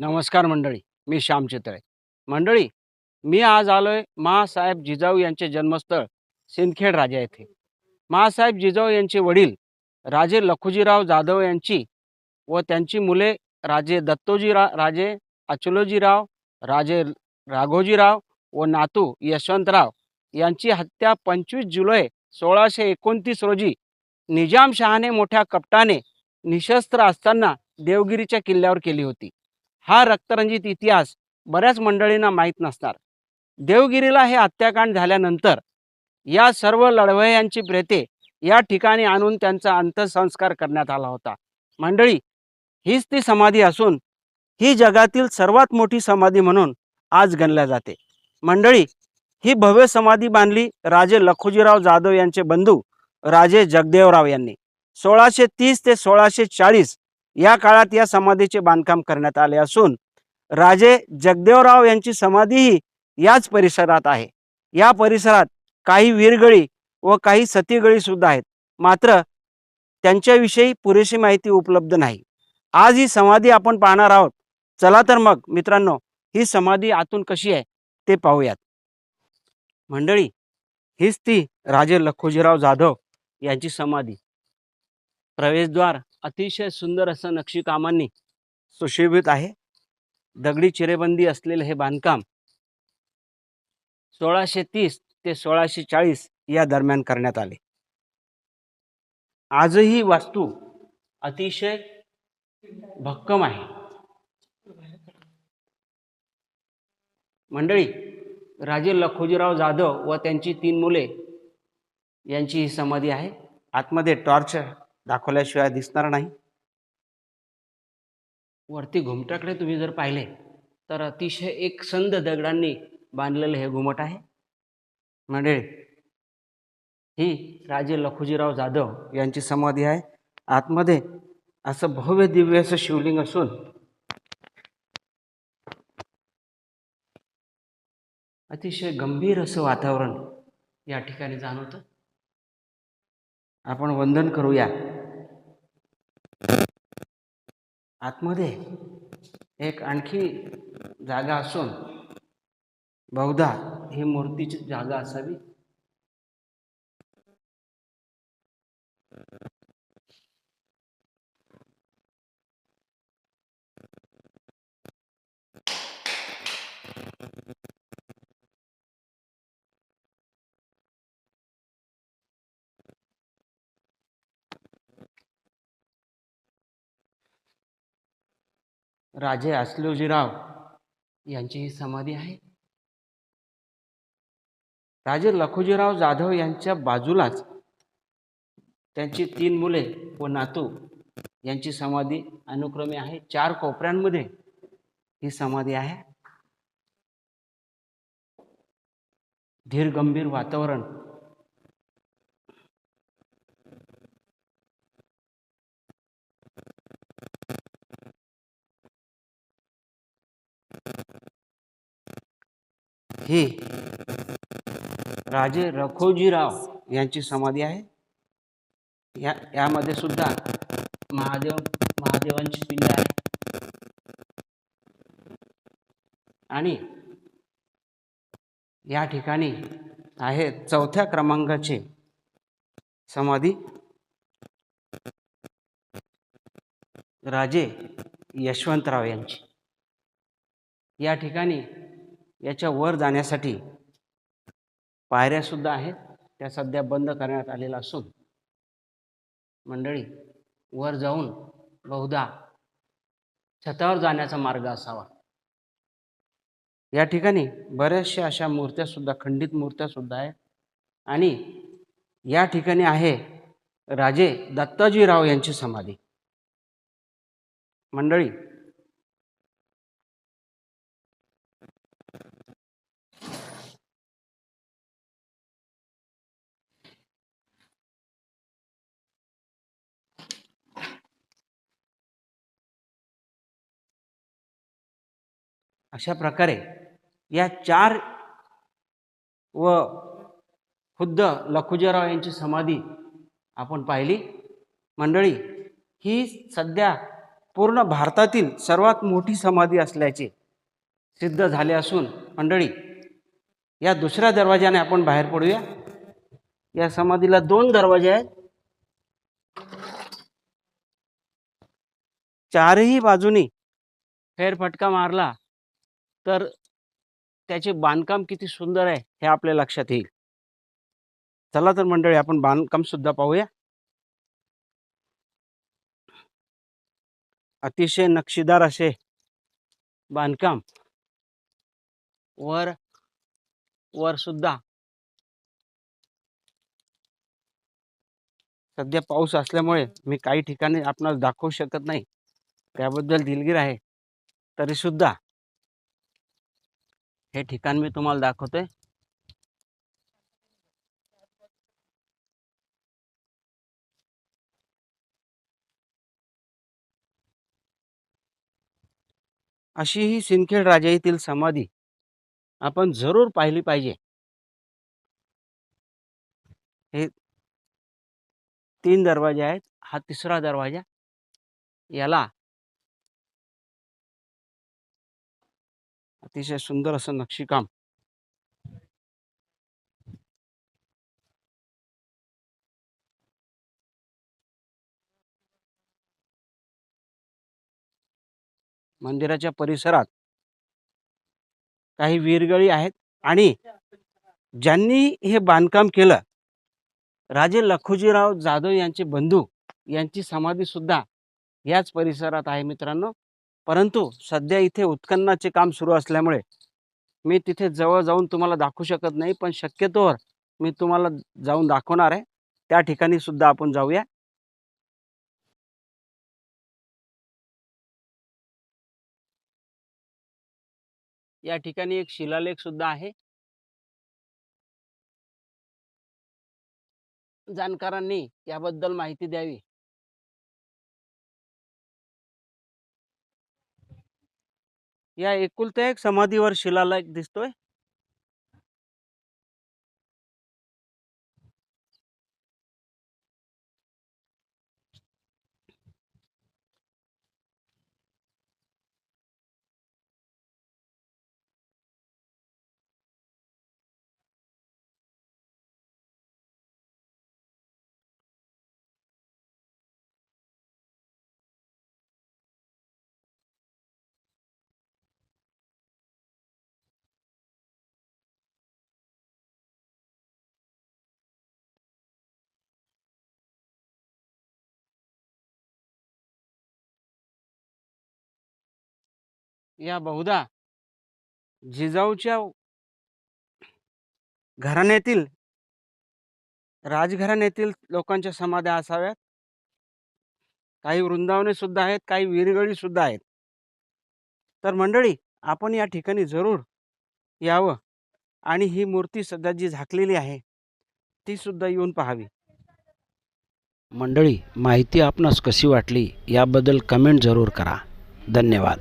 नमस्कार मंडळी मी श्याम चित्रे मंडळी मी आज आलोय महासाहेब जिजाऊ यांचे जन्मस्थळ सिंदखेड राजा येथे. महासाहेब जिजाऊ यांचे वडील राजे लखुजीराव जाधव यांची व त्यांची मुले राजे दत्तोजीरा राजे अचलोजीराव राजे राघोजीराव व नातू यशवंतराव यांची हत्या पंचवीस जुलै सोळाशे एकोणतीस रोजी निजामशहाने मोठ्या कपटाने निशस्त्र असताना देवगिरीच्या किल्ल्यावर केली होती. हा रक्तरंजित इतिहास बऱ्याच मंडळींना माहीत नसणार. देवगिरीला हे हत्याकांड झाल्यानंतर या सर्व लढवयांची प्रेते या ठिकाणी आणून त्यांचा अंत्यसंस्कार करण्यात आला होता. मंडळी हीच ती समाधी असून ही जगातील सर्वात मोठी समाधी म्हणून आज गणल्या जाते. मंडळी ही भव्य समाधी बांधली राजे लखुजीराव जाधव यांचे बंधू राजे जगदेवराव यांनी. सोळाशे तीस ते सोळाशे चाळीस या काळात या समाधीचे बांधकाम करण्यात आले असून राजे जगदेवराव यांची समाधीही याच परिसरात आहे. या परिसरात काही वीरगळी व काही सतीगळी सुद्धा आहेत. मात्र त्यांच्याविषयी पुरेशी माहिती उपलब्ध नाही. आज ही समाधी आपण पाहणार आहोत. चला तर मग मित्रांनो ही समाधी आतून कशी आहे ते पाहूयात. मंडळी हीच ती राजे लखोजीराव जाधव यांची समाधी. प्रवेशद्वार अतिशय सुंदर असं नक्षीकामांनी सुशोभित आहे. दगडी चिरेबंदी असलेले हे बांधकाम सोळाशे तीस ते सोळाशे चाळीस या दरम्यान करण्यात आले. आजही वास्तू अतिशय भक्कम आहे. मंडळी राजे लखोजीराव जाधव व त्यांची तीन मुले यांची ही समाधी आहे. आतमध्ये टॉर्च दाखवल्याशिवाय दिसणार नाही. वरती घुमटाकडे तुम्ही जर पाहिले तर अतिशय एक संद दगडांनी बांधलेलं हे घुमट आहे. मंडळी ही राजे लखुजीराव जाधव यांची समाधी आहे. आतमध्ये असं भव्य दिव्य असं शिवलिंग असून अतिशय गंभीर असं वातावरण या ठिकाणी जाणवतं. आपण वंदन करूया. आतमध्ये एक आणखी जागा असून बहुधा ही मूर्तीची जागा असावी. राजे अस्लोजीराव यांची ही समाधी आहे. राजे लखोजीराव जाधव यांच्या बाजूलाच त्यांची तीन मुले व नातू यांची समाधी अनुक्रमे आहे. चार कोपऱ्यांमध्ये ही समाधी आहे. धीर गंभीर वातावरण हे राजे रखोजीराव यांची समाधी आहे. या यामध्ये सुद्धा महादेव महादेवांची पिंड आहे. आणि या ठिकाणी आहे चौथ्या क्रमांकाचे समाधी. राजे यशवंतराव यांची. या ठिकाणी याच्या वर जाण्यासाठी पायऱ्या सुद्धा आहेत. त्या सध्या बंद करण्यात आलेल्या असून मंडळी वर जाऊन बहुधा छतावर जाण्याचा मार्ग असावा. या ठिकाणी बऱ्याचशा अशा मूर्त्यासुद्धा खंडित मूर्त्यासुद्धा आहेत. आणि या ठिकाणी आहे राजे दत्ताजीराव यांची समाधी. मंडळी अशा प्रकारे या चार व खुद्द लखुजराव यांची समाधी आपण पाहिली. मंडळी ही सध्या पूर्ण भारतातील सर्वात मोठी समाधी असल्याचे सिद्ध झाले असून मंडळी या दुसऱ्या दरवाज्याने आपण बाहेर पडूया. या समाधीला दोन दरवाजे आहेत. चारही बाजूनी फेरफटका मारला. तर त्याचे बांधकाम किती सुंदर आहे हे आपल्या लक्षात येईल. चला तर मंडळी आपण बांधकाम सुद्धा पाहूया. अतिशय नक्षीदार असे बांधकाम. वर वर सुद्धा सध्या पाऊस असल्यामुळे मी काही ठिकाणी आपणास दाखवू शकत नाही. त्याबद्दल दिलगीर आहे. तरी सुद्धा हे ठिकाण मी तुम्हाला दाखवतोय अशी ही सिंदखेड राजा येथील समाधी आपण जरूर पाहिली पाहिजे. हे तीन दरवाजे आहेत. हा तिसरा दरवाजा याला अतिशय सुंदर असं नक्षीकाम. मंदिराच्या परिसरात काही विरगळी आहेत आणि ज्यांनी हे बांधकाम केलं राजे लखुजीराव जाधव यांचे बंधू यांची समाधी सुद्धा याच परिसरात आहे मित्रांनो. परंतु सध्या इथे उत्खननाचे काम सुरू असल्यामुळे मी तिथे जवळ जाऊन तुम्हाला दाखवू शकत नाही पण शक्यतोवर मी तुम्हाला जाऊन दाखवणार आहे. त्या ठिकाणी सुद्धा आपण जाऊया. या ठिकाणी एक शिलालेख सुद्धा आहे. जाणकारांनी याबद्दल माहिती द्यावी. या एकुलत्या एक समाधीवर शिलालेख दिसतोय. या बहुधा जिजाऊच्या घराण्यातील राजघराण्यातील लोकांच्या समाध्या असाव्यात. काही वृंदावने सुद्धा आहेत काही विरगळी सुद्धा आहेत. तर मंडळी आपण या ठिकाणी जरूर यावं आणि ही मूर्ती सध्या जी झाकलेली आहे ती सुद्धा येऊन पाहावी. मंडळी माहिती आपणास कशी वाटली याबद्दल कमेंट जरूर करा. धन्यवाद.